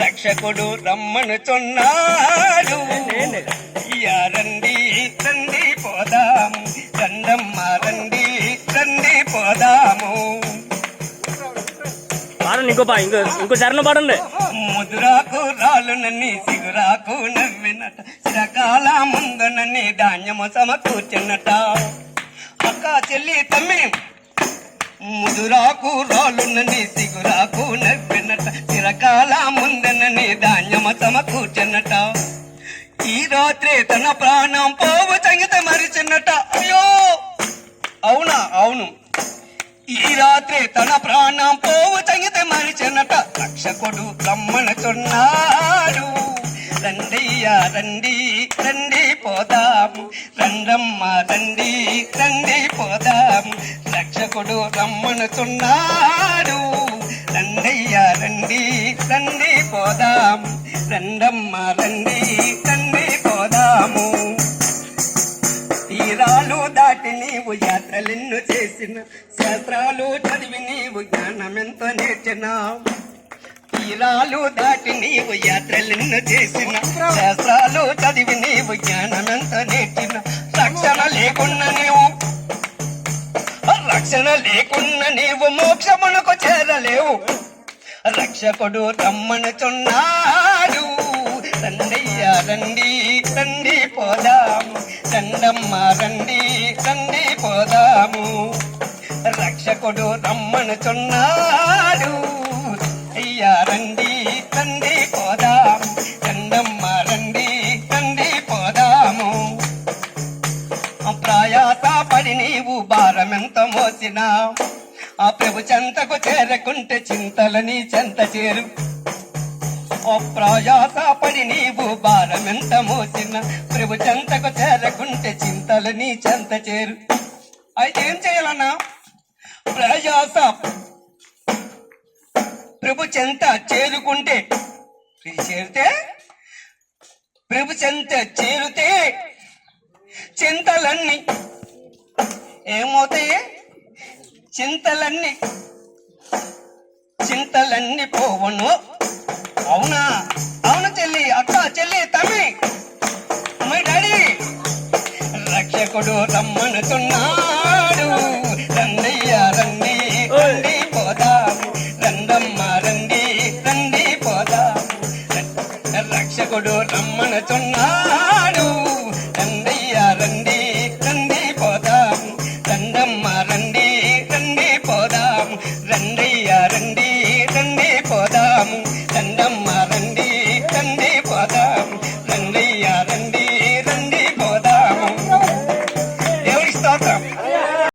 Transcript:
రక్షకుడు రమ్మనుచున్నాడు రండి రండి పోదాము. రండమ్మ రండి రండి పోదాము. పాడండి ఇంకో ఇంకో ఇంకో చరణం పాడండి. ముదురాకు రాలునని సిగురాకు నవ్వినట. చిరకాల ముందునని ధాన్యము సమకూర్చున్నట అక్క చెల్లి తమ్మి ముదురాకు రాలునని సిగురాకు నవ్వినట. చిరకాల ముందునని ధాన్యము సమకూర్చున్నట ఈ రాత్రే తన ప్రాణం పోవు సంగీత మరిచిన్నట అయ్యో! అవునా? అవును. ఈ రాత్రే తన ప్రాణం పోవు సంగీత మరిచినట. రక్షకుడు బ్రహ్మణ చున్నాడు. రండియ్యా రండి రండి పోదాం. రండమ్మ రండి రండి పోదాం. రక్షకుడు రమ్మనుచున్నాడు రండయ్య రండి రండి పోదాము రండమ్మ రండి రండి పోదాము. తీరాలు దాటి నీవు యాత్రలెన్ను చేసిన శాస్త్రాలు చదివి నీవు జ్ఞానమెంతో నేర్చినావు. తీరాలు దాటి నీవు యాత్రలెన్ను చేసిన శాస్త్రాలు చదివి నీవు జ్ఞానమెంతో నేర్చిన రక్షణ లేకున్నా నీవు. రక్షణ లేకున్నా నీవు మోక్షమునకు చేరలేవు. రక్షకుడు రమ్మనుచున్నాడు రండయ్య రండి రండి పోదాము. రండమ్మ రండి రండి పోదాము. రక్షకుడు రమ్మనుచున్నాడు అయ్యా రండి రండి పోదాము. రండమ్మ రండి రండి పోదాము. ప్రయాస పడి నీవు భారమెంత మోసినా ఆ ప్రభు చెంతకు చేరకుంటే చింతలని చెంత చేరు. ఓ ప్రయాస పడి నీవు భారమెంత మోసిన ప్రభు చెంతకు చేరకుంటే చింతలని చెంత చేరు. అయితే ఏం చేయాలన్నా? ప్రయాస ప్రభు చెంత చేరుకుంటే చేరితే ప్రభు చెంత చేరితే చింతలన్నీ ఏమవుతాయి? చింతలన్నీ చింతలన్నీ పోవను. అవునా? అవును చెల్లి అక్క చెల్లి తమ్మి. My daddy. రక్షకుడు రమ్మనుతున్నాడు. రండయ్య రండి రండి పోదాము. రండమ్మ రండి రండి పోదాము. రక్షకుడు రమ్మనుతున్నాడు. రండి రండి పోదాము దండమ్మ